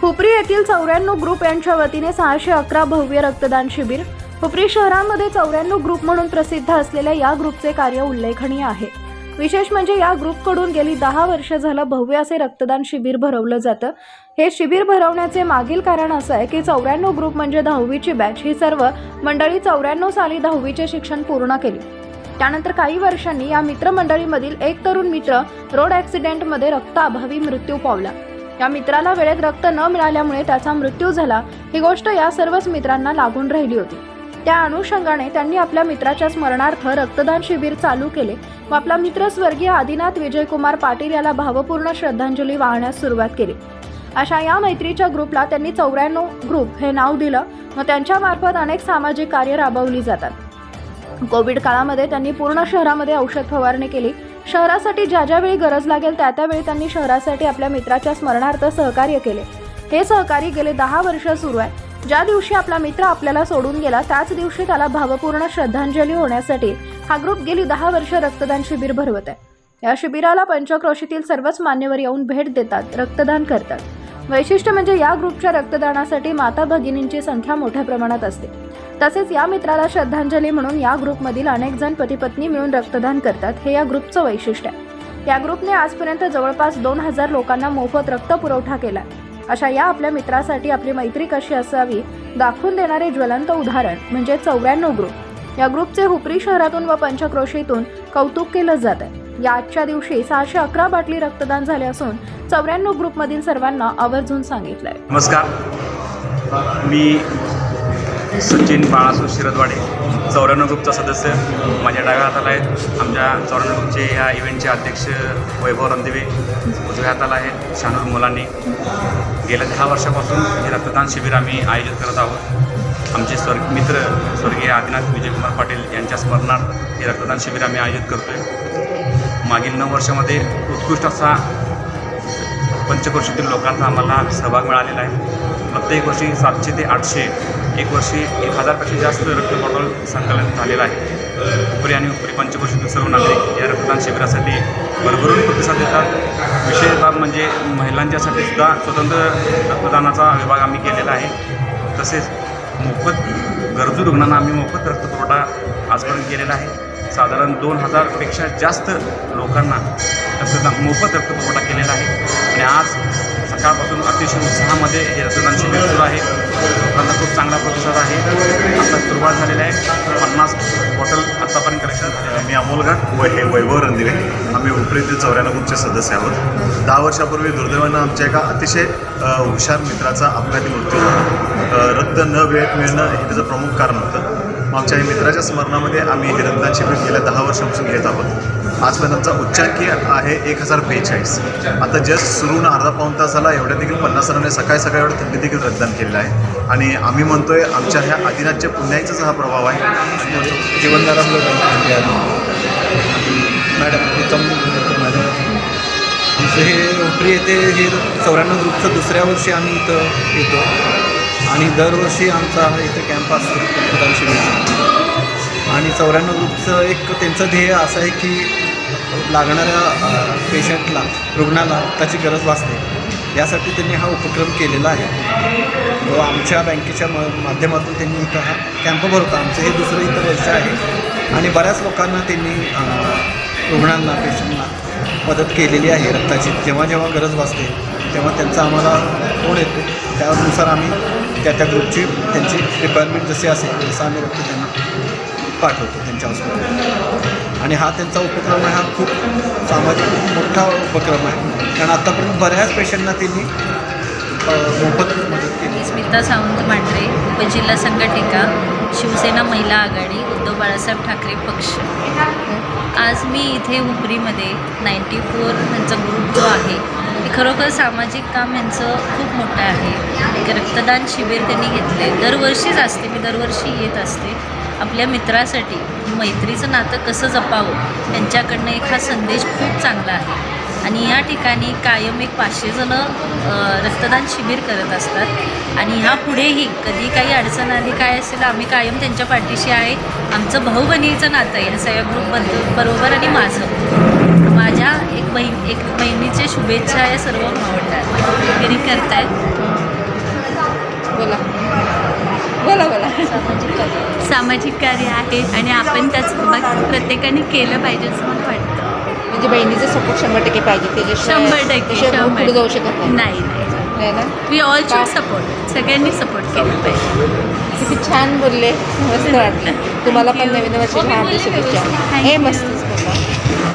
हुपरी येथील चौऱ्याण्णव ग्रुप यांच्या वतीने सहाशे अकरा भव्य रक्तदान शिबिर. हुपरी शहरामध्ये चौऱ्याण्णव ग्रुप म्हणून प्रसिद्ध असलेल्या या ग्रुपचे कार्य उल्लेखनीय आहे. विशेष म्हणजे या ग्रुपकडून गेली दहा वर्ष झालं भव्य असे रक्तदान शिबिर भरवलं जातं. हे शिबिर भरवण्याचे मागील कारण असं आहे की चौऱ्याण्णव ग्रुप म्हणजे दहावीची बॅच ही सर्व मंडळी चौऱ्याण्णव साली दहावीचे शिक्षण पूर्ण केली. त्यानंतर काही वर्षांनी या मित्रमंडळीमधील एक तरुण मित्र रोड ॲक्सिडेंटमध्ये रक्ताअभावी मृत्यू पावला. या मित्राला वेळेत रक्त न मिळाल्यामुळे त्याचा मृत्यू झाला. ही गोष्ट या सर्वच मित्रांना लागून राहिली होती. त्या अनुषंगाने त्यांनी आपल्या मित्राच्या स्मरणार्थ रक्तदान शिबिर चालू केले व आपला मित्र स्वर्गीय आदिनाथ विजयकुमार पाटील याला भावपूर्ण श्रद्धांजली वाहण्यास सुरुवात केली. अशा या मैत्रीच्या ग्रुपला त्यांनी चौऱ्याण्णव ग्रुप हे नाव दिलं व त्यांच्यामार्फत अनेक सामाजिक कार्य राबवली जातात. कोविड काळामध्ये त्यांनी पूर्ण शहरामध्ये औषध फवारणी केली शहरासाठी ज्या ज्यावेळी गरज लागेल त्या त्यावेळी त्यांनी शहरासाठी आपल्या मित्राच्या स्मरणार्थ सहकार्य केले. हे सहकार्य गेले दहा वर्ष सुरू आहे. ज्या दिवशी आपला मित्र आपल्याला सोडून गेला त्याच दिवशी त्याला भावपूर्ण श्रद्धांजली होण्यासाठी हा ग्रुप गेली दहा वर्ष रक्तदान शिबिर भरवत आहे. या शिबिराला पंचक्रोशीतील सर्वच मान्यवर येऊन भेट देतात रक्तदान करतात. वैशिष्ट्य म्हणजे या ग्रुपच्या रक्तदानासाठी माता भगिनींची संख्या मोठ्या प्रमाणात असते. तसेच या मित्राला श्रद्धांजली म्हणून या ग्रुपमधील अनेक जण पतीपत्नी मिळून रक्तदान करतात हे या ग्रुपचं वैशिष्ट्य आहे. या ग्रुपने आजपर्यंत जवळपास दोन हजार लोकांना मोफत रक्त पुरवठा केला अशा या आपल्या मित्रासाठी आपली मैत्री कशी असावी दाखवून देणारे ज्वलंत उदाहरण म्हणजे चौऱ्याण्णव ग्रुप. या ग्रुपचे हुपरी शहरातून व पंचक्रोशीतून कौतुक केलं जात आहे. या आजच्या दिवशी सहाशे अकरा बाटली रक्तदान झाले असून चौऱ्याण्णव ग्रुपमधील सर्वांना आवर्जून सांगितलंय. नमस्कार. मी सचिन बाळासू शिरदवाडे चौऱ्याण्णव ग्रुपचा सदस्य माझ्या डाव्या हाताला आहेत. आमच्या चौऱ्याण्णव ग्रुपचे ह्या इव्हेंटचे अध्यक्ष वैभव रणदिवे उजव्या हाताला आहेत शानूर मुलांनी. गेल्या दहा वर्षापासून हे रक्तदान शिबिर आम्ही आयोजित करत आहोत. आमचे स्वर्ग मित्र स्वर्गीय आदिनाथ विजयकुमार पाटील यांच्या स्मरणार्थ हे रक्तदान शिबिर आम्ही आयोजित करतो आहे मागील नऊ वर्षामध्ये उत्कृष्ट असा पंचक्रोशीतील लोकांचा आम्हाला सहभाग मिळालेला आहे. प्रत्येक वर्षी सातशे ते आठशे एक वर्षी एक हजारपेक्षा जास्त रक्तमॉडल संकलन झालेलं आहे. उपरी आणि उपरी पंचक्रोशीतील सर्व नागरिक या रक्तदान शिबिरासाठी भरभरून प्रतिसाद देतात. विशेष बाब म्हणजे महिलांच्यासाठी सुद्धा स्वतंत्र रक्तदानाचा विभाग आम्ही केलेला आहे. तसेच मोफत गरजू रुग्णांना आम्ही मोफत रक्तपुरवठा आजपर्यंत केलेला आहे. साधारण दोन हजारपेक्षा जास्त लोकांना रक्तदान मोफत रक्तपुरवठा केलेला आहे. आणि आज सकाळपासून अतिशय उत्साहामध्ये हे रक्तदान शिबिर सुरू आहे. लोकांना खूप चांगला प्रतिसाद आहे. आता सुरुवात झालेली आहे. पन्नास बॉटल आत्तापर्यंत कलेक्शन झालेलं आहे. मी अमोल घाट. व हे वैभव रणदिवे. आम्ही उपरीतील चौऱ्याण्णव ग्रुपचे सदस्य आहोत. दहा वर्षापूर्वी दुर्दैवानं आमच्या एका अतिशय हुशार मित्राचा अपघाती मृत्यू झाला. रक्त न वेळेत मिळणं हे त्याचं प्रमुख कारण होतं. आमच्या मित्राच्या स्मरणामध्ये आम्ही हे रक्तदान शिबिर गेल्या दहा वर्षापासून घेत आहोत. आजपर्यंत आमचा उच्चांकी आहे एक हजार बेचाळीस. आता जस्ट सुरू अर्धा पाऊण तास झाला एवढ्या देखील पन्नास जणांनी सकाळी सकाळी एवढं थंडी देखील रक्तदान केलेलं आहे. आणि आम्ही म्हणतोय आमच्या ह्या आदिनाथच्या पुण्याचाच हा प्रभाव आहे. जीवनदारा मॅडम उत्तम मॅडम. आमचं हे उपरी येते हे चौऱ्याण्णव ग्रुपचं दुसऱ्या वर्षी आम्ही इथं येतो. आणि दरवर्षी आमचा हा इथं कॅम्प असतो रक्तदान शिबिर आणि चौऱ्याण्णव ग्रुपचं एक त्यांचं ध्येय असं आहे की लागणाऱ्या पेशंटला रुग्णाला त्याची गरज भासते. यासाठी त्यांनी हा उपक्रम केलेला आहे. व आमच्या बँकेच्या म माध्यमातून त्यांनी इथं हा कॅम्प भरतो आमचं हे दुसरं इथं वर्ष आहे. आणि बऱ्याच लोकांना त्यांनी रुग्णांना पेशंटना मदत केलेली आहे रक्ताची. जेव्हा जेव्हा गरज भासते तेव्हा त्यांचा आम्हाला फोन येतो. त्यानुसार आम्ही त्या त्या ग्रुपची त्यांची रिक्वायरमेंट जशी असेल तसं आम्ही रक्त त्यांना पाठवतो त्यांच्या हॉस्पिटलला आणि हा त्यांचा उपक्रम आहे हा खूप सामाजिक मोठा उपक्रम आहे. कारण आत्तापर्यंत बऱ्याच पेशंटना त्यांनी मोफत मदत केली. स्मिता सावंत मांढरे उपजिल्हा संघटिका शिवसेना महिला आघाडी उद्धव बाळासाहेब ठाकरे पक्ष. आज मी इथे उपरीमध्ये नाईन्टी फोर यांचा ग्रुप जो आहे की खरोखर सामाजिक काम यांचं खूप मोठं आहे. एक रक्तदान शिबिर त्यांनी घेतलं. आहे दरवर्षीच असते मी दरवर्षी येत असते. आपल्या मित्रासाठी मैत्रीचं नातं कसं जपावं त्यांच्याकडनं एक हा संदेश खूप चांगला आहे. आणि या ठिकाणी कायम एक पाचशे जणं रक्तदान शिबिर करत असतात. आणि ह्या पुढेही कधी काही अडचण आली काय असेल आम्ही कायम त्यांच्या पाठीशी आहे. आमचं भाऊ बहिणीचं नातं आहे. ह्या सगळ्या ग्रुप बरोबर आणि माझं. माझ्या एक शुभेच्छा या सर्व आवडतात करत आहेत बोला. बोला बोला. सामाजिक कार्य. आहे आणि आपण त्याचं प्रत्येकाने केलं पाहिजे असं मला वाटतं. म्हणजे बहिणीचं सपोर्ट शंभर टक्के पाहिजे. त्याच्या शंभर टक्के शंभर जाऊ शकत नाही. वी ऑल शुड सपोर्ट सगळ्यांनी सपोर्ट केला पाहिजे. किती छान बोलले. मस्त वाटलं. तुम्हाला पण नवीन वर्षाच्या शुभेच्छा. हे मस्त.